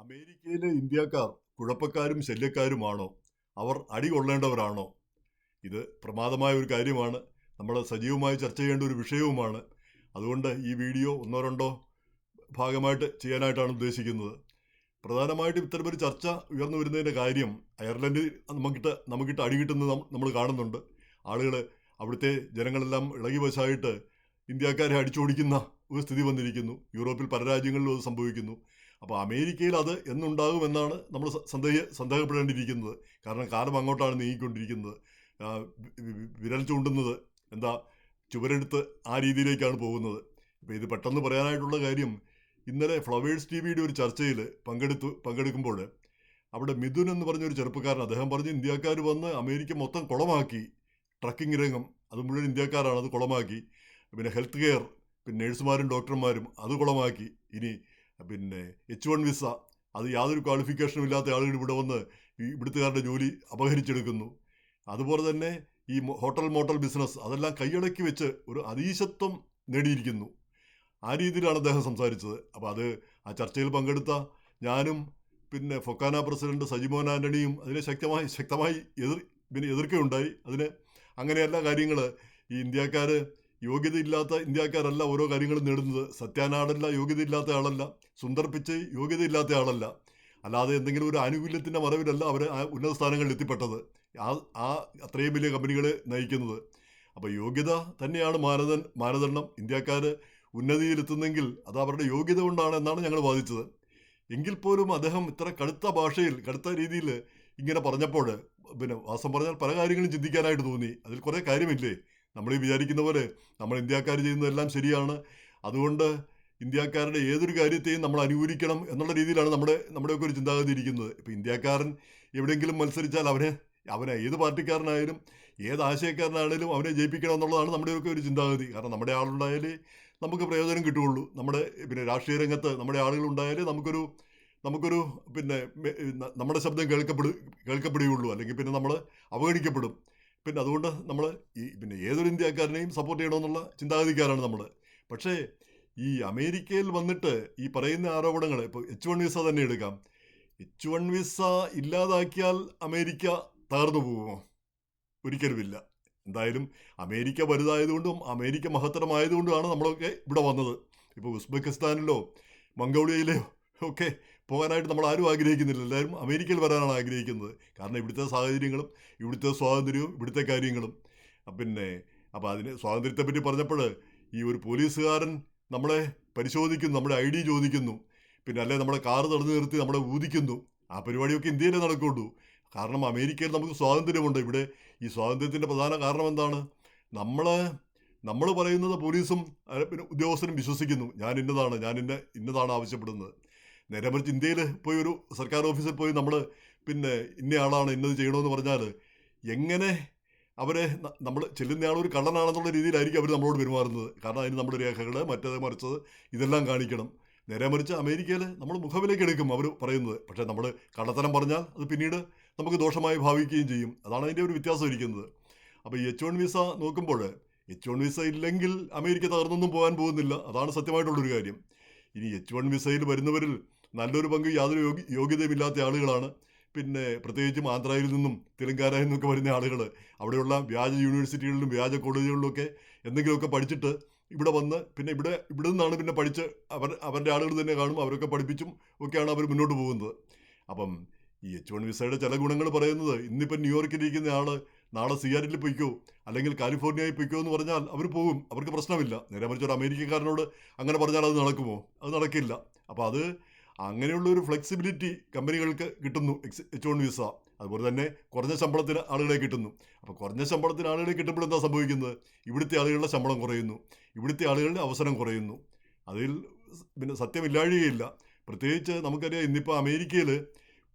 അമേരിക്കയിലെ ഇന്ത്യക്കാർ കുഴപ്പക്കാരും ശല്യക്കാരുമാണോ? അവർ അടി കൊള്ളേണ്ടവരാണോ? ഇത് പ്രമാദമായ ഒരു കാര്യമാണ്. നമ്മൾ സജീവമായി ചർച്ച ചെയ്യേണ്ട ഒരു വിഷയവുമാണ്. അതുകൊണ്ട് ഈ വീഡിയോ ഒന്നോ രണ്ടോ ഭാഗമായിട്ട് ചെയ്യാനായിട്ടാണ് ഉദ്ദേശിക്കുന്നത്. പ്രധാനമായിട്ടും ഇത്തരമൊരു ചർച്ച ഉയർന്നു വരുന്നതിന്റെ കാര്യം അയർലൻഡിൽ നമുക്കിട്ട് നമുക്കിട്ട് അടി കിട്ടുന്നത് നമ്മൾ കാണുന്നുണ്ട്. ആളുകൾ അവിടുത്തെ ജനങ്ങളെല്ലാം ഇളകിവശായിട്ട് ഇന്ത്യക്കാരെ അടിച്ചോടിക്കുന്ന ഒരു സ്ഥിതി വന്നിരിക്കുന്നു. യൂറോപ്പിൽ പല രാജ്യങ്ങളിലും അത് സംഭവിക്കുന്നു. അപ്പോൾ അമേരിക്കയിൽ അത് എന്നുണ്ടാകുമെന്നാണ് നമ്മൾ സന്ദേഹ സന്ദേഹപ്പെടേണ്ടിയിരിക്കുന്നത്. കാരണം കാലം അങ്ങോട്ടാണ് നീങ്ങിക്കൊണ്ടിരിക്കുന്നത്. വിരൽ ചൂണ്ടുന്നത് എന്താ ചുവരെടുത്ത് ആ രീതിയിലേക്കാണ് പോകുന്നത്. അപ്പോൾ ഇത് പെട്ടെന്ന് പറയാനായിട്ടുള്ള കാര്യം ഇന്നലെ ഫ്ലവേഴ്സ് ടി വിയുടെ ഒരു ചർച്ചയിൽ പങ്കെടുത്തു പങ്കെടുക്കുമ്പോൾ അവിടെ മിഥുൻ എന്ന് പറഞ്ഞൊരു ചെറുപ്പക്കാരൻ അദ്ദേഹം പറഞ്ഞ് ഇന്ത്യക്കാർ വന്ന് അമേരിക്ക മൊത്തം കുളമാക്കി. ട്രക്കിംഗ് രംഗം അത് മുഴുവൻ ഇന്ത്യക്കാരാണ് അത് കുളമാക്കി. പിന്നെ ഹെൽത്ത് കെയർ പിന്നെ നഴ്സുമാരും ഡോക്ടർമാരും അത് കുളമാക്കി. ഇനി പിന്നെ എച്ച് വൺ വിസ അത് യാതൊരു ക്വാളിഫിക്കേഷനും ഇല്ലാത്ത ആളുകൾ ഇവിടെ വന്ന് ഇവിടുത്തുകാരുടെ ജോലി അപഹരിച്ചെടുക്കുന്നു. അതുപോലെ തന്നെ ഈ ഹോട്ടൽ മോട്ടൽ ബിസിനസ് അതെല്ലാം കൈയടക്കി വെച്ച് ഒരു അതീശത്വം നേടിയിരിക്കുന്നു. ആ രീതിയിലാണ് അദ്ദേഹം സംസാരിച്ചത്. അപ്പോൾ അത് ആ ചർച്ചയിൽ പങ്കെടുത്ത ഞാനും പിന്നെ ഫൊക്കാന പ്രസിഡന്റ് സജിമോൻ ആന്റണിയും അതിനെ ശക്തമായി ശക്തമായി എതിർ പിന്നെ എതിർക്കുകയുണ്ടായി അതിന് അങ്ങനെയല്ല കാര്യങ്ങൾ ഈ ഇന്ത്യക്കാർ യോഗ്യതയില്ലാത്ത ഇന്ത്യക്കാരല്ല ഓരോ കാര്യങ്ങളും നേടുന്നത്. സത്യാനാടല്ല യോഗ്യതയില്ലാത്ത ആളല്ല. സുന്ദർ പിച്ചൈ യോഗ്യതയില്ലാത്ത ആളല്ല. അല്ലാതെ എന്തെങ്കിലും ഒരു ആനുകൂല്യത്തിന്റെ മറവിലല്ല അവർ ഉന്നത സ്ഥാനങ്ങളിൽ എത്തിപ്പെട്ടത്. ആ ആ അത്രയും വലിയ കമ്പനികളെ നയിക്കുന്നത്. അപ്പോൾ യോഗ്യത തന്നെയാണ് മാനദ മാനദണ്ഡം. ഇന്ത്യക്കാർ ഉന്നതിയിലെത്തുന്നെങ്കിൽ അത് അവരുടെ യോഗ്യത കൊണ്ടാണ് എന്നാണ് ഞങ്ങൾ വാദിച്ചത്. എങ്കിൽ പോലും അദ്ദേഹം ഇത്ര കടുത്ത ഭാഷയിൽ കടുത്ത രീതിയിൽ ഇങ്ങനെ പറഞ്ഞപ്പോൾ പിന്നെ വാസം പറഞ്ഞാൽ പല കാര്യങ്ങളും ചിന്തിക്കാനായിട്ട് തോന്നി. അതിൽ കുറേ കാര്യമില്ലേ? നമ്മൾ ഈ വിചാരിക്കുന്ന പോലെ നമ്മൾ ഇന്ത്യക്കാർ ചെയ്യുന്നതെല്ലാം ശരിയാണ്. അതുകൊണ്ട് ഇന്ത്യക്കാരുടെ ഏതൊരു കാര്യത്തെയും നമ്മൾ അനുകൂലിക്കണം എന്നുള്ള രീതിയിലാണ് നമ്മുടെ നമ്മുടെയൊക്കെ ഒരു ചിന്താഗതി ഇരിക്കുന്നത്. ഇപ്പം ഇന്ത്യക്കാരൻ എവിടെയെങ്കിലും മത്സരിച്ചാൽ അവനെ അവനെ ഏത് പാർട്ടിക്കാരനായാലും ഏത് ആശയക്കാരനായാലും അവനെ ജയിപ്പിക്കണം എന്നുള്ളതാണ് നമ്മുടെയൊക്കെ ഒരു ചിന്താഗതി. കാരണം നമ്മുടെ ആളുണ്ടായാലേ നമുക്ക് പ്രയോജനം കിട്ടുകയുള്ളൂ. നമ്മുടെ പിന്നെ രാഷ്ട്രീയ രംഗത്ത് നമ്മുടെ ആളുകളുണ്ടായാലേ നമുക്കൊരു നമുക്കൊരു പിന്നെ നമ്മുടെ ശബ്ദം കേൾക്കപ്പെടു കേൾക്കപ്പെടുകയുള്ളൂ. അല്ലെങ്കിൽ പിന്നെ നമ്മൾ അവഗണിക്കപ്പെടും. പിന്നെ അതുകൊണ്ട് നമ്മൾ ഈ പിന്നെ ഏതൊരു ഇന്ത്യക്കാരനെയും സപ്പോർട്ട് ചെയ്യണമെന്നുള്ള ചിന്താഗതിക്കാരാണ് നമ്മൾ പക്ഷേ ഈ അമേരിക്കയിൽ വന്നിട്ട് ഈ പറയുന്ന ആരോപണങ്ങൾ ഇപ്പോൾ എച്ച് വൺ വിസ തന്നെ എടുക്കാം. എച്ച് വൺ വിസ ഇല്ലാതാക്കിയാൽ അമേരിക്ക തകർന്നു പോകുമോ? ഒരിക്കലുമില്ല എന്തായാലും അമേരിക്ക വലുതായതുകൊണ്ടും അമേരിക്ക മഹത്തരമായതുകൊണ്ടുമാണ് നമ്മളൊക്കെ ഇവിടെ വന്നത്. ഇപ്പോൾ ഉസ്ബെക്കിസ്ഥാനിലോ മംഗോളിയയിലെയോ ഒക്കെ പോകാനായിട്ട് നമ്മൾ ആരും ആഗ്രഹിക്കുന്നില്ല. എല്ലാവരും അമേരിക്കയിൽ വരാനാണ് ആഗ്രഹിക്കുന്നത്. കാരണം ഇവിടുത്തെ സാഹചര്യങ്ങളും ഇവിടുത്തെ സ്വാതന്ത്ര്യവും ഇവിടുത്തെ കാര്യങ്ങളും. പിന്നെ അപ്പോൾ അതിന് സ്വാതന്ത്ര്യത്തെ പറ്റി പറഞ്ഞപ്പോൾ ഈ ഒരു പോലീസുകാരൻ നമ്മളെ പരിശോധിക്കുന്നു നമ്മുടെ ഐ ഡി ചോദിക്കുന്നു. പിന്നെ അല്ലെ നമ്മളെ കാറ് തടഞ്ഞു നിർത്തി നമ്മളെ ഊതിക്കുന്നു. ആ പരിപാടിയൊക്കെ ഇന്ത്യയിലേ നടക്കുള്ളൂ. കാരണം അമേരിക്കയിൽ നമുക്ക് സ്വാതന്ത്ര്യമുണ്ട്. ഇവിടെ ഈ സ്വാതന്ത്ര്യത്തിന്റെ പ്രധാന കാരണം എന്താണ്? നമ്മൾ നമ്മൾ പറയുന്നത് പോലീസും പിന്നെ ഉദ്യോഗസ്ഥരും വിശ്വസിക്കുന്നു. ഞാൻ ഇന്നതാണ് ഞാൻ ഇന്ന ഇന്നതാണ് ആവശ്യപ്പെടുന്നത്. നേരെ മറിച്ച് ഇന്ത്യയിൽ പോയി ഒരു സർക്കാർ ഓഫീസിൽ പോയി നമ്മൾ പിന്നെ ഇന്ന ആളാണ് ഇന്നത് ചെയ്യണമെന്ന് പറഞ്ഞാൽ എങ്ങനെ അവരെ നമ്മൾ ചെല്ലുന്ന ആൾ ഒരു കള്ളനാണെന്നുള്ള രീതിയിലായിരിക്കും അവർ നമ്മളോട് പെരുമാറുന്നത്. കാരണം അതിന് നമ്മുടെ രേഖകൾ മറ്റേത് മറിച്ചത് ഇതെല്ലാം കാണിക്കണം. നേരെ മറിച്ച് അമേരിക്കയിൽ നമ്മൾ മുഖവിലേക്ക് എടുക്കും അവർ പറയുന്നത്. പക്ഷേ നമ്മൾ കള്ളത്തരം പറഞ്ഞാൽ അത് പിന്നീട് നമുക്ക് ദോഷമായി ഭാവിക്കുകയും ചെയ്യും. അതാണ് അതിന്റെ ഒരു വ്യത്യാസം ഇരിക്കുന്നത്. അപ്പോൾ എച്ച് വൺ വിസ നോക്കുമ്പോൾ എച്ച് വൺ വിസ ഇല്ലെങ്കിൽ അമേരിക്ക തകർന്നൊന്നും പോകാൻ പോകുന്നില്ല. അതാണ് സത്യമായിട്ടുള്ളൊരു കാര്യം. ഇനി എച്ച് വൺ വിസയിൽ വരുന്നവരിൽ നല്ലൊരു പങ്ക് യാതൊരു യോഗ്യ യോഗ്യതയുമില്ലാത്ത ആളുകളാണ്. പിന്നെ പ്രത്യേകിച്ചും ആന്ധ്രയിൽ നിന്നും തെലങ്കാനയിൽ നിന്നൊക്കെ വരുന്ന ആളുകൾ അവിടെയുള്ള വ്യാജ യൂണിവേഴ്സിറ്റികളിലും വ്യാജ കോളേജുകളിലൊക്കെ എന്തെങ്കിലുമൊക്കെ പഠിച്ചിട്ട് ഇവിടെ വന്ന് പിന്നെ ഇവിടെ ഇവിടെ നിന്നാണ് പിന്നെ പഠിച്ച് അവർ അവരുടെ ആളുകൾ തന്നെ കാണും അവരൊക്കെ പഠിപ്പിച്ചും ഒക്കെയാണ് അവർ മുന്നോട്ട് പോകുന്നത്. അപ്പം ഈ എച്ച് വൺ വിസയുടെ ചില ഗുണങ്ങൾ പറയുന്നത് ഇന്നിപ്പം ന്യൂയോർക്കിൽ ഇരിക്കുന്ന ആൾ നാളെ സിയാറ്റിൽ പൊയ്ക്കോ അല്ലെങ്കിൽ കാലിഫോർണിയയിൽ പൊയ്ക്കോ എന്ന് പറഞ്ഞാൽ അവർ പോകും അവർക്ക് പ്രശ്നമില്ല. നേരെ മറിച്ച് ഒരു അമേരിക്കക്കാരനോട് അങ്ങനെ പറഞ്ഞാൽ അത് നടക്കുമോ? അത് നടക്കില്ല. അപ്പോൾ അത് അങ്ങനെയുള്ള ഒരു ഫ്ലെക്സിബിലിറ്റി കമ്പനികൾക്ക് കിട്ടുന്നു. എക്സ് എച്ച് വൺ വിസ അതുപോലെ തന്നെ കുറഞ്ഞ ശമ്പളത്തിന് ആളുകളെ കിട്ടുന്നു. അപ്പോൾ കുറഞ്ഞ ശമ്പളത്തിന് ആളുകളെ കിട്ടുമ്പോൾ എന്താ സംഭവിക്കുന്നത്? ഇവിടുത്തെ ആളുകളുടെ ശമ്പളം കുറയുന്നു. ഇവിടുത്തെ ആളുകളുടെ അവസരം കുറയുന്നു. അതിൽ പിന്നെ സത്യമില്ലാഴുകയില്ല. പ്രത്യേകിച്ച് നമുക്കറിയാം ഇന്നിപ്പോൾ അമേരിക്കയിൽ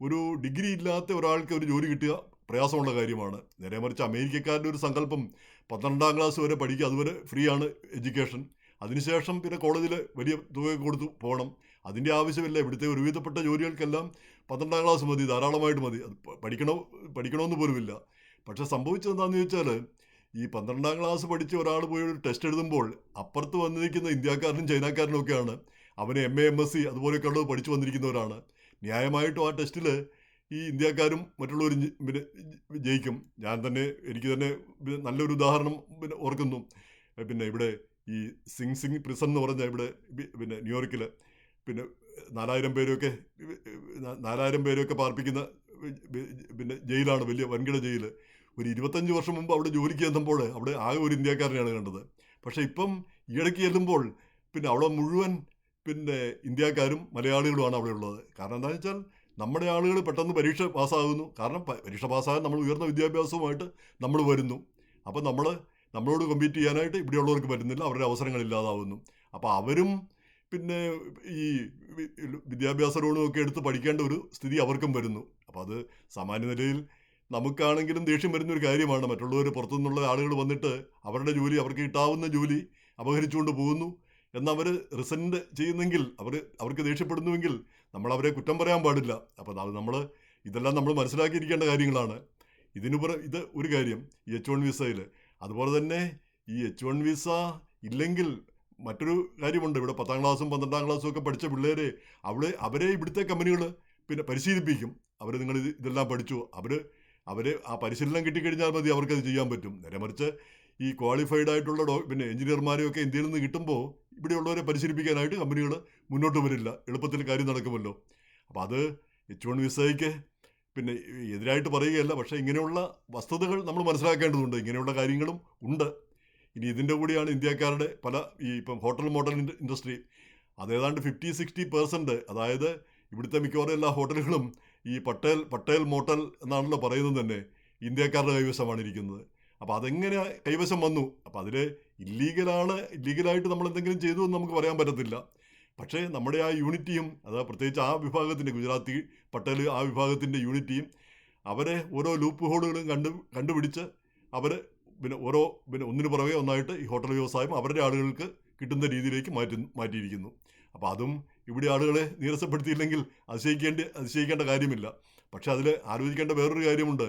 ഒരു ഡിഗ്രി ഇല്ലാത്ത ഒരാൾക്ക് ഒരു ജോലി കിട്ടുക പ്രയാസമുള്ള കാര്യമാണ്. നേരെ മറിച്ച് അമേരിക്കക്കാരുടെ ഒരു സങ്കല്പം പന്ത്രണ്ടാം ക്ലാസ് വരെ പഠിക്കുക അതുവരെ ഫ്രീ ആണ് എഡ്യൂക്കേഷൻ. അതിനുശേഷം പിന്നെ കോളേജിൽ വലിയ തുക കൊടുത്ത് പോകണം. അതിന്റെ ആവശ്യമില്ല. ഇവിടുത്തെ ഒരുവിധപ്പെട്ട ജോലികൾക്കെല്ലാം പന്ത്രണ്ടാം ക്ലാസ് മതി ധാരാളമായിട്ട് മതി. അത് പഠിക്കണോ പഠിക്കണമെന്ന് പോലുമില്ല പക്ഷെ സംഭവിച്ചത് എന്താണെന്ന് ചോദിച്ചാൽ ഈ പന്ത്രണ്ടാം ക്ലാസ് പഠിച്ച് ഒരാൾ പോയി ഒരു ടെസ്റ്റ് എഴുതുമ്പോൾ അപ്പുറത്ത് വന്നിരിക്കുന്ന ഇന്ത്യക്കാരനും ചൈനക്കാരനും ഒക്കെയാണ്. അവന് M A M S C അതുപോലെയൊക്കെ ഉള്ളത് പഠിച്ചു വന്നിരിക്കുന്നവരാണ്. ന്യായമായിട്ടും ആ ടെസ്റ്റിൽ ഈ ഇന്ത്യക്കാരും മറ്റുള്ളവരും പിന്നെ ജയിക്കും. ഞാൻ തന്നെ എനിക്ക് തന്നെ നല്ലൊരു ഉദാഹരണം പിന്നെ ഓർക്കുന്നു. പിന്നെ ഇവിടെ ഈ സിംഗ് സിംഗ് പ്രിസൺ എന്ന് പറഞ്ഞ ഇവിടെ പിന്നെ ന്യൂയോർക്കിൽ പിന്നെ നാലായിരം പേരൊക്കെ നാലായിരം പേരൊക്കെ പാർപ്പിക്കുന്ന പിന്നെ ജയിലാണ് വലിയ വൻകിട ജയിൽ ഒരു ഇരുപത്തഞ്ച് വർഷം മുമ്പ് അവിടെ ജോലിക്ക് ചെന്നപ്പോൾ അവിടെ ആകെ ഒരു ഇന്ത്യക്കാരനെയാണ് കണ്ടത്. പക്ഷേ ഇപ്പം ഈയിടയ്ക്ക് ചെല്ലുമ്പോൾ പിന്നെ അവിടെ മുഴുവൻ പിന്നെ ഇന്ത്യക്കാരും മലയാളികളുമാണ് അവിടെ ഉള്ളത്. കാരണം എന്താണെന്ന് വെച്ചാൽ നമ്മുടെ ആളുകൾ പെട്ടെന്ന് പരീക്ഷ പാസ്സാകുന്നു. കാരണം പരീക്ഷ പാസ്സാകാൻ നമ്മൾ ഉയർന്ന വിദ്യാഭ്യാസവുമായിട്ട് നമ്മൾ വരുന്നു. അപ്പോൾ നമ്മൾ നമ്മളോട് കമ്പീറ്റ് ചെയ്യാനായിട്ട് ഇവിടെയുള്ളവർക്ക് പറ്റുന്നില്ല. അവരുടെ അവസരങ്ങൾ ഇല്ലാതാവുന്നു. അപ്പോൾ അവരും പിന്നെ ഈ വിദ്യാഭ്യാസ ലോണും എടുത്ത് പഠിക്കേണ്ട ഒരു സ്ഥിതി അവർക്കും വരുന്നു. അപ്പോൾ അത് സാമാന്യ നിലയിൽ നമുക്കാണെങ്കിലും ദേഷ്യം വരുന്ന ഒരു കാര്യമാണ്. മറ്റുള്ളവർ പുറത്തുനിന്നുള്ള ആളുകൾ വന്നിട്ട് അവരുടെ ജോലി അവർക്ക് കിട്ടാവുന്ന ജോലി അപഹരിച്ചുകൊണ്ട് പോകുന്നു. എന്നവർ റിസന്റ് ചെയ്യുന്നെങ്കിൽ അവർ അവർക്ക് ദേഷ്യപ്പെടുന്നുവെങ്കിൽ നമ്മൾ അവരെ കുറ്റം പറയാൻ പാടില്ല. അപ്പോൾ അത് നമ്മൾ ഇതെല്ലാം നമ്മൾ മനസ്സിലാക്കിയിരിക്കേണ്ട കാര്യങ്ങളാണ്. ഇതിനു പുറ ഇത് ഒരു കാര്യം ഈ എച്ച് വൺ വിസയിൽ അതുപോലെ തന്നെ ഈ എച്ച് വൺ വിസ ഇല്ലെങ്കിൽ മറ്റൊരു കാര്യമുണ്ട്. ഇവിടെ പത്താം ക്ലാസ്സും പന്ത്രണ്ടാം ക്ലാസ്സും ഒക്കെ പഠിച്ച പിള്ളേരെ അവിടെ അവരെ ഇവിടുത്തെ കമ്പനികൾ പിന്നെ പരിശീലിപ്പിക്കും. അവർ നിങ്ങൾ ഇത് ഇതെല്ലാം പഠിച്ചു. അവർ അവർ ആ പരിശീലനം കിട്ടിക്കഴിഞ്ഞാൽ മതി അവർക്കത് ചെയ്യാൻ പറ്റും. നേരെ മറിച്ച് ഈ ക്വാളിഫൈഡ് ആയിട്ടുള്ള ഡോ പിന്നെ എഞ്ചിനീയർമാരെയൊക്കെ ഇന്ത്യയിൽ നിന്ന് കിട്ടുമ്പോൾ ഇവിടെയുള്ളവരെ പരിശീലിപ്പിക്കാനായിട്ട് കമ്പനികൾ മുന്നോട്ട് വരില്ല. എളുപ്പത്തിൽ കാര്യം നടക്കുമല്ലോ. അപ്പോൾ അത് എച്ച് വൺ വിസയ്ക്ക് പിന്നെ എതിരായിട്ട് പറയുകയല്ല. പക്ഷേ ഇങ്ങനെയുള്ള വസ്തുതകൾ നമ്മൾ മനസ്സിലാക്കേണ്ടതുണ്ട്. ഇങ്ങനെയുള്ള കാര്യങ്ങളും ഉണ്ട്. ഇനി ഇതിന്റെ കൂടിയാണ് ഇന്ത്യക്കാരുടെ പല ഈ ഇപ്പം ഹോട്ടൽ മോട്ടൽ ഇൻഡസ്ട്രി. അതേതാണ്ട് ഫിഫ്റ്റി സിക്സ്റ്റി പെർസെന്റ് അതായത് ഇവിടുത്തെ മിക്കവാറും എല്ലാ ഹോട്ടലുകളും ഈ പട്ടേൽ പട്ടേൽ മോട്ടൽ എന്നാണല്ലോ പറയുന്നത് തന്നെ. ഇന്ത്യക്കാരുടെ കൈവശമാണ് ഇരിക്കുന്നത്. അപ്പോൾ അതെങ്ങനെ കൈവശം വന്നു? അപ്പോൾ അതിൽ ഇല്ലീഗലാണ് ഇല്ലീഗലായിട്ട് നമ്മൾ എന്തെങ്കിലും ചെയ്തു എന്ന് നമുക്ക് പറയാൻ പറ്റത്തില്ല. പക്ഷേ നമ്മുടെ ആ യൂണിറ്റിയും അത് പ്രത്യേകിച്ച് ആ വിഭാഗത്തിന്റെ ഗുജറാത്തി പട്ടേൽ ആ വിഭാഗത്തിന്റെ യൂണിറ്റിയും അവരെ ഓരോ ലൂപ്പ് ഹോളുകളും കണ്ടു കണ്ടുപിടിച്ച് അവർ പിന്നെ ഓരോ പിന്നെ ഒന്നിനു പുറകെ ഒന്നായിട്ട് ഈ ഹോട്ടൽ വ്യവസായം അവരുടെ ആളുകൾക്ക് കിട്ടുന്ന രീതിയിലേക്ക് മാറ്റി മാറ്റിയിരിക്കുന്നു. അപ്പോൾ അതും ഇവിടെ ആളുകളെ നീരസപ്പെടുത്തിയില്ലെങ്കിൽ അതിശയിക്കേണ്ട അതിശയിക്കേണ്ട കാര്യമില്ല. പക്ഷെ അതിൽ ആലോചിക്കേണ്ട വേറൊരു കാര്യമുണ്ട്.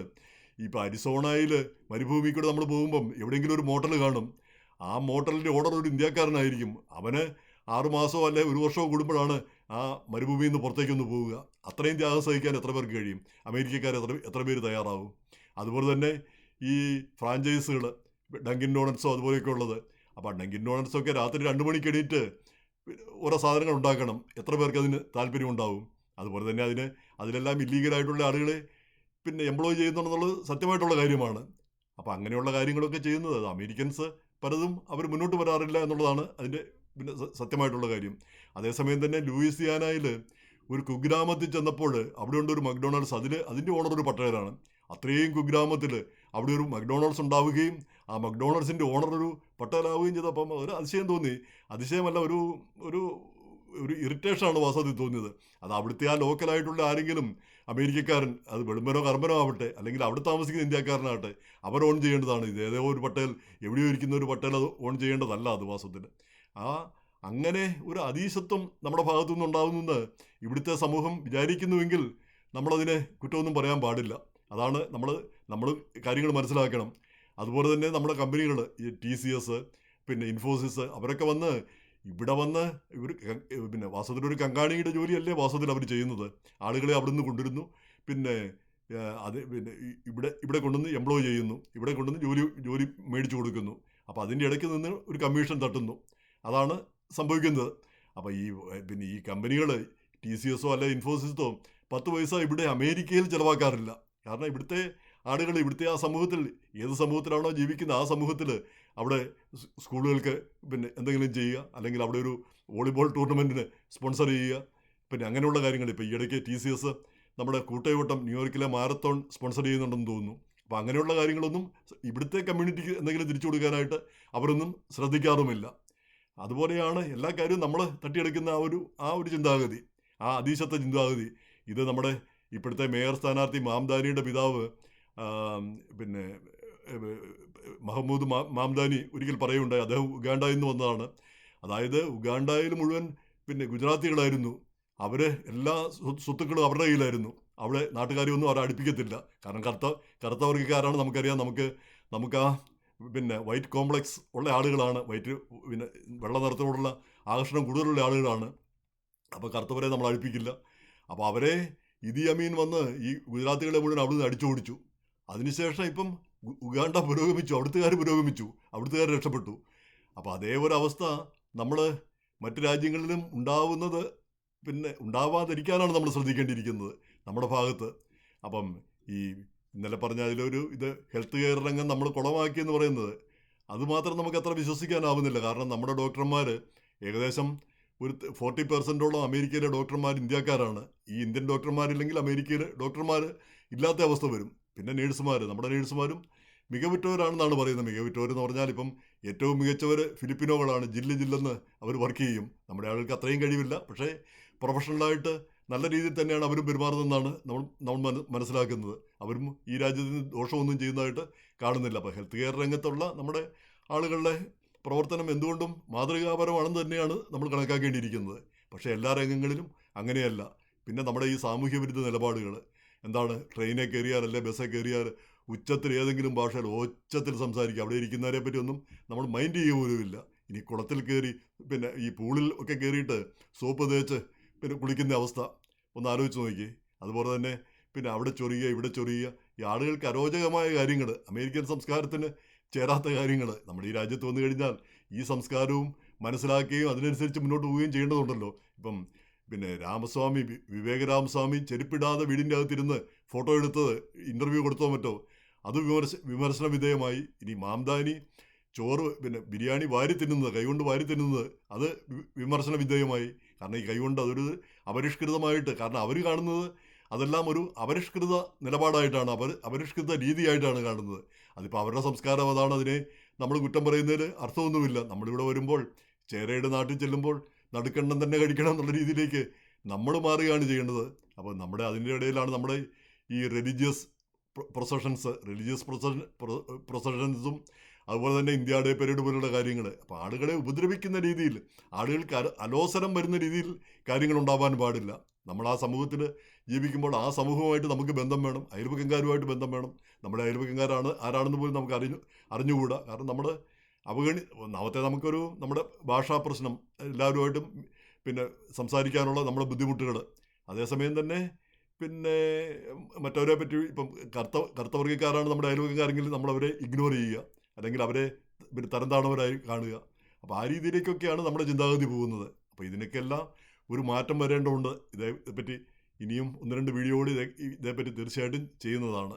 ഇപ്പോൾ അരിസോണയിൽ മരുഭൂമി കൂടെ നമ്മൾ പോകുമ്പം എവിടെയെങ്കിലും ഒരു മോട്ടൽ കാണും. ആ മോട്ടലിന്റെ ഓർഡർ ഒരു ഇന്ത്യക്കാരനായിരിക്കും. അവന് ആറുമാസമോ അല്ലെ ഒരു വർഷമോ കൂടുമ്പോഴാണ് ആ മരുഭൂമിയിൽ നിന്ന് പുറത്തേക്കൊന്ന് പോവുക. അത്രയും ത്യാഗം സഹിക്കാൻ എത്ര പേർക്ക് കഴിയും? അമേരിക്കക്കാർ എത്ര എത്ര പേര് തയ്യാറാവും? അതുപോലെ തന്നെ ഈ ഫ്രാഞ്ചൈസുകൾ ഡങ്കിൻ ഡോണറ്റ്സോ അതുപോലെയൊക്കെ ഉള്ളത്. അപ്പോൾ ഡങ്കിൻ ഡോണറ്റ്സൊക്കെ രാത്രി രണ്ട് മണിക്ക് എണീറ്റ് ഓരോ സാധനങ്ങൾ ഉണ്ടാക്കണം. എത്ര പേർക്ക് അതിന് താല്പര്യം ഉണ്ടാവും അതുപോലെ തന്നെ അതിന് അതിലെല്ലാം ഇല്ലീഗലായിട്ടുള്ള ആളുകളെ പിന്നെ എംപ്ലോയ് ചെയ്യുന്നുണ്ടെന്നുള്ളത് സത്യമായിട്ടുള്ള കാര്യമാണ്. അപ്പോൾ അങ്ങനെയുള്ള കാര്യങ്ങളൊക്കെ ചെയ്യുന്നത് അത് അമേരിക്കൻസ് പലതും അവർ മുന്നോട്ട് വരാറില്ല എന്നുള്ളതാണ് അതിന്റെ പിന്നെ സത്യമായിട്ടുള്ള കാര്യം. അതേസമയം തന്നെ ലൂയിസിയാനയിൽ ഒരു കുഗ്രാമത്തിൽ ചെന്നപ്പോൾ അവിടെ ഉണ്ട് ഒരു മക്ഡൊണാൾഡ്സ് അതിൽ അതിന്റെ ഓണർ ഒരു പട്ടേലാണ്. അത്രയും കുഗ്രാമത്തിൽ അവിടെ ഒരു മക്ഡൊണാൾഡ്സ് ഉണ്ടാവുകയും ആ മക്ഡൊണാൾഡ്സിന്റെ ഓണർ ഒരു പട്ടേലാവുകയും ചെയ്തപ്പം ഒരു അതിശയം തോന്നി. അതിശയമല്ല ഒരു ഒരു ഒരു ഇറിറ്റേഷനാണ് വാസ്തവത്തിൽ തോന്നിയത്. അത് അവിടുത്തെ ആ ലോക്കലായിട്ടുള്ള ആരെങ്കിലും അമേരിക്കക്കാരൻ അത് വെളുമ്പനോ കർമ്മനോ ആവട്ടെ അല്ലെങ്കിൽ അവിടെ താമസിക്കുന്ന ഇന്ത്യക്കാരനാവട്ടെ അവർ ഓൺ ചെയ്യേണ്ടതാണ്. ഇത് ഏതോ ഒരു പട്ടേൽ എവിടെയോ ഇരിക്കുന്ന ഒരു പട്ടേൽ അത് ഓൺ ചെയ്യേണ്ടതല്ല അത് വാസ്തവത്തിൽ. ആ അങ്ങനെ ഒരു അതീശത്വം നമ്മുടെ ഭാഗത്തു നിന്നുണ്ടാകുന്നെന്ന് ഇവിടുത്തെ സമൂഹം വിചാരിക്കുന്നുവെങ്കിൽ നമ്മളതിനെ കുറ്റമൊന്നും പറയാൻ പാടില്ല. അതാണ് നമ്മൾ നമ്മൾ കാര്യങ്ങൾ മനസ്സിലാക്കണം. അതുപോലെ തന്നെ നമ്മുടെ കമ്പനികൾ ഈ ടി സി എസ് പിന്നെ ഇൻഫോസിസ് അവരൊക്കെ വന്ന് ഇവിടെ വന്ന് ഇവർ പിന്നെ വാസ്തവത്തിൽ ഒരു കങ്കാണിയുടെ ജോലിയല്ലേ വാസ്തവത്തിൽ അവർ ചെയ്യുന്നത്. ആളുകളെ അവിടെ നിന്ന് കൊണ്ടുവരുന്നു. പിന്നെ അത് പിന്നെ ഇവിടെ ഇവിടെ കൊണ്ടുവന്ന് എംപ്ലോയ് ചെയ്യുന്നു. ഇവിടെ കൊണ്ടുവന്ന് ജോലി ജോലി മേടിച്ചു കൊടുക്കുന്നു. അപ്പോൾ അതിന്റെ ഇടയ്ക്ക് നിന്ന് ഒരു കമ്മീഷൻ തട്ടുന്നു. അതാണ് സംഭവിക്കുന്നത്. അപ്പോൾ ഈ പിന്നെ ഈ കമ്പനികൾ ടി സി എസോ അല്ലെ ഇൻഫോസിസോ പത്ത് പൈസ ഇവിടെ അമേരിക്കയിൽ ചിലവാക്കാറില്ല. കാരണം ഇവിടുത്തെ ആളുകൾ ഇവിടുത്തെ ആ സമൂഹത്തിൽ ഏത് സമൂഹത്തിലാണോ ജീവിക്കുന്നത് ആ സമൂഹത്തിൽ അവിടെ സ്കൂളുകൾക്ക് പിന്നെ എന്തെങ്കിലും ചെയ്യുക അല്ലെങ്കിൽ അവിടെ ഒരു വോളിബോൾ ടൂർണമെന്റിന് സ്പോൺസർ ചെയ്യുക പിന്നെ അങ്ങനെയുള്ള കാര്യങ്ങൾ. ഇപ്പോൾ ഈയിടയ്ക്ക് ടി സി എസ് നമ്മുടെ കൂട്ടയോട്ടം ന്യൂയോർക്കിലെ മാരത്തോൺ സ്പോൺസർ ചെയ്യുന്നുണ്ടെന്ന് തോന്നുന്നു. അപ്പോൾ അങ്ങനെയുള്ള കാര്യങ്ങളൊന്നും ഇവിടുത്തെ കമ്മ്യൂണിറ്റിക്ക് എന്തെങ്കിലും തിരിച്ചു കൊടുക്കാനായിട്ട് അവരൊന്നും ശ്രദ്ധിക്കാറുമില്ല. അതുപോലെയാണ് എല്ലാ കാര്യവും നമ്മൾ തട്ടിയെടുക്കുന്ന ആ ഒരു ആ ഒരു ചിന്താഗതി ആ അതീശത്തെ ചിന്താഗതി. ഇത് നമ്മുടെ ഇപ്പോഴത്തെ മേയർ സ്ഥാനാർത്ഥി മാംദാനിയുടെ പിതാവ് പിന്നെ മഹമ്മൂദ് മാംദാനി ഒരിക്കൽ പറയുണ്ടായി അദ്ദേഹം ഉഗാണ്ടയിൽ നിന്ന് വന്നതാണ്. അതായത് ഉഗാണ്ടയിൽ മുഴുവൻ പിന്നെ ഗുജറാത്തികളായിരുന്നു. അവർ എല്ലാ സ്വ- സ്വത്തുക്കളും അവരുടെ കയ്യിലായിരുന്നു. അവിടെ നാട്ടുകാരെയൊന്നും അവരെ അടുപ്പിക്കത്തില്ല. കാരണം കറുത്ത കറുത്ത വർഗക്കാരാണ് നമുക്കറിയാം. നമുക്ക് നമുക്ക് ആ പിന്നെ വൈറ്റ് കോംപ്ലക്സ് ഉള്ള ആളുകളാണ്. വൈറ്റ് പിന്നെ വെള്ള നിറത്തോടുള്ള ആകർഷണം കൂടുതലുള്ള ആളുകളാണ്. അപ്പോൾ കറുത്തവരെ നമ്മൾ അടുപ്പിക്കില്ല. അപ്പോൾ അവരെ ഇതി അമീൻ വന്ന് ഈ ഗുജറാത്തികളെ മുഴുവൻ അവിടുന്ന് അടിച്ചോടിച്ചു അതിനുശേഷം ഇപ്പം ഉഗാണ്ട പുരോഗമിച്ചു അവിടുത്തുകാർ പുരോഗമിച്ചു അവിടുത്തുകാർ രക്ഷപ്പെട്ടു. അപ്പോൾ അതേ ഒരു അവസ്ഥ നമ്മൾ മറ്റു രാജ്യങ്ങളിലും ഉണ്ടാവുന്നത് പിന്നെ ഉണ്ടാവാതിരിക്കാനാണ് നമ്മൾ ശ്രദ്ധിക്കേണ്ടിയിരിക്കുന്നത് നമ്മുടെ ഭാഗത്ത്. അപ്പം ഈ ഇന്നലെ പറഞ്ഞ അതിലൊരു ഇത് ഹെൽത്ത് കെയർ രംഗം നമ്മൾ കുളമാക്കി എന്ന് പറയുന്നത്. അതുമാത്രം നമുക്ക് അത്ര വിശ്വസിക്കാനാവുന്നില്ല. കാരണം നമ്മുടെ ഡോക്ടർമാർ ഏകദേശം ഒരു ഫോർട്ടി പെർസെന്റോളം അമേരിക്കയിലെ ഡോക്ടർമാർ ഇന്ത്യക്കാരാണ്. ഈ ഇന്ത്യൻ ഡോക്ടർമാരില്ലെങ്കിൽ അമേരിക്കയിലെ ഡോക്ടർമാർ ഇല്ലാത്ത അവസ്ഥ വരും. പിന്നെ നേഴ്സുമാർ നമ്മുടെ നേഴ്സുമാരും മികവുറ്റവരാണെന്നാണ് പറയുന്നത്. മികവുറ്റവരെന്ന് പറഞ്ഞാൽ ഇപ്പം ഏറ്റവും മികച്ചവർ ഫിലിപ്പിനോകളാണ്. ജില്ല ജില്ലെന്ന് അവർ വർക്ക് ചെയ്യും. നമ്മുടെ ആളുകൾക്ക് അത്രയും കഴിവില്ല. പക്ഷേ പ്രൊഫഷണലായിട്ട് നല്ല രീതിയിൽ തന്നെയാണ് അവരും പെരുമാറുന്നതെന്നാണ് നമ്മൾ നമ്മൾ മന- മനസ്സിലാക്കുന്നത്. അവരും ഈ രാജ്യത്തിന് ദോഷമൊന്നും ചെയ്യുന്നതായിട്ട് കാണുന്നില്ല. അപ്പോൾ ഹെൽത്ത് കെയർ രംഗത്തുള്ള നമ്മുടെ ആളുകളുടെ പ്രവർത്തനം എന്തുകൊണ്ടും മാതൃകാപരമാണെന്ന് തന്നെയാണ് നമ്മൾ കണക്കാക്കേണ്ടിയിരിക്കുന്നത്. പക്ഷേ എല്ലാ രംഗങ്ങളിലും അങ്ങനെയല്ല. പിന്നെ നമ്മുടെ ഈ സാമൂഹ്യ വിരുദ്ധ നിലപാടുകൾ. എന്താണ്? ട്രെയിനെ കയറിയാൽ അല്ലെ ബസ്സിൽ കയറിയാൽ ഉച്ചത്തിൽ ഏതെങ്കിലും ഭാഷയിൽ ഒച്ചത്തിൽ സംസാരിക്കുക. അവിടെ ഇരിക്കുന്നവരെ പറ്റിയൊന്നും നമ്മൾ മൈൻഡ് ചെയ്യുക പോലുമില്ല ഇനി കുളത്തിൽ കയറി പിന്നെ ഈ പൂളിൽ ഒക്കെ കയറിയിട്ട് സോപ്പ് തേച്ച് പിന്നെ കുളിക്കുന്ന അവസ്ഥ. ഒന്ന് ആലോചിച്ച് നോക്കി അതുപോലെ തന്നെ പിന്നെ അവിടെ ചൊറിയുക ഇവിടെ ചൊറിയുക ഈ ആളുകൾക്ക് അരോചകമായ കാര്യങ്ങൾ. അമേരിക്കൻ സംസ്കാരത്തിന് ചേരാത്ത കാര്യങ്ങൾ നമ്മുടെ ഈ രാജ്യത്ത് വന്നു കഴിഞ്ഞാൽ ഈ സംസ്കാരവും മനസ്സിലാക്കുകയും അതിനനുസരിച്ച് മുന്നോട്ട് പോവുകയും ചെയ്യേണ്ടതുണ്ടല്ലോ. ഇപ്പം പിന്നെ രാമസ്വാമി വിവേക വിവേകരാമസ്വാമി ചെരുപ്പിടാതെ വീടിന്റെ അകത്തിരുന്ന് ഫോട്ടോ എടുത്തത് ഇന്റർവ്യൂ കൊടുത്തോ മറ്റോ അത് വിമർശ വിമർശന വിധേയമായി. ഇനി മാംദാനി ചോറ് പിന്നെ ബിരിയാണി വാരി തിന്നുന്നത് കൈകൊണ്ട് വാരി തിന്നുന്നത് അത് വിമർശന വിധേയമായി. കാരണം ഈ കൈകൊണ്ട് അതൊരു അപരിഷ്കൃതമായിട്ട് കാരണം അവർ കാണുന്നത് അതെല്ലാം ഒരു അപരിഷ്കൃത നിലപാടായിട്ടാണ് അവർ അപരിഷ്കൃത രീതിയായിട്ടാണ് കാണുന്നത്. അതിപ്പോൾ അവരുടെ സംസ്കാരം അതാണ് അതിനെ നമ്മൾ കുറ്റം പറയുന്നതിൽ അർത്ഥമൊന്നുമില്ല. നമ്മളിവിടെ വരുമ്പോൾ ചേരയുടെ നാട്ടിൽ ചെല്ലുമ്പോൾ നടുക്കണ്ണം തന്നെ കഴിക്കണം എന്നുള്ള രീതിയിലേക്ക് നമ്മൾ മാറുകയാണ് ചെയ്യേണ്ടത്. അപ്പോൾ നമ്മുടെ അതിന്റെ ഇടയിലാണ് നമ്മുടെ ഈ റിലീജിയസ് പ്രൊസഷൻസ് റിലീജിയസ് പ്രൊസഷൻ പ്രൊസഷൻസും അതുപോലെ തന്നെ ഇന്ത്യ ഡേ പോലുള്ള കാര്യങ്ങൾ അപ്പോൾ ആളുകളെ ഉപദ്രവിക്കുന്ന രീതിയിൽ ആളുകൾക്ക് അല- അലോസരം വരുന്ന രീതിയിൽ കാര്യങ്ങൾ ഉണ്ടാവാൻ പാടില്ല. നമ്മൾ ആ സമൂഹത്തിൽ ജീവിക്കുമ്പോൾ ആ സമൂഹവുമായിട്ട് നമുക്ക് ബന്ധം വേണം. അയൽപക്കങ്കാരുമായിട്ട് ബന്ധം വേണം. നമ്മുടെ അയൽപക്കങ്കാരാണ് ആരാണെന്ന് പോലും നമുക്ക് അറിഞ്ഞു അറിഞ്ഞുകൂടാ. കാരണം നമ്മൾ അവഗണി ഒന്നാമത്തെ നമുക്കൊരു നമ്മുടെ ഭാഷാ പ്രശ്നം എല്ലാവരുമായിട്ടും പിന്നെ സംസാരിക്കാനുള്ള നമ്മുടെ ബുദ്ധിമുട്ടുകൾ അതേസമയം തന്നെ പിന്നെ മറ്റവരെ പറ്റി ഇപ്പം കറുത്ത കറുത്തവർഗക്കാരാണ് നമ്മുടെ അയൽവക്കക്കാരെങ്കിൽ നമ്മളവരെ ഇഗ്നോർ ചെയ്യുക. അല്ലെങ്കിൽ അവരെ പിന്നെ തരം താണവരായി കാണുക. അപ്പോൾ ആ രീതിയിലേക്കൊക്കെയാണ് നമ്മുടെ ചിന്താഗതി പോകുന്നത്. അപ്പോൾ ഇതിനൊക്കെല്ലാം ഒരു മാറ്റം വരേണ്ടതുണ്ട്. ഇതേ പറ്റി ഇനിയും ഒന്ന് രണ്ട് വീഡിയോ കൂടി ഇതേപ്പറ്റി തീർച്ചയായിട്ടും ചെയ്യുന്നതാണ്.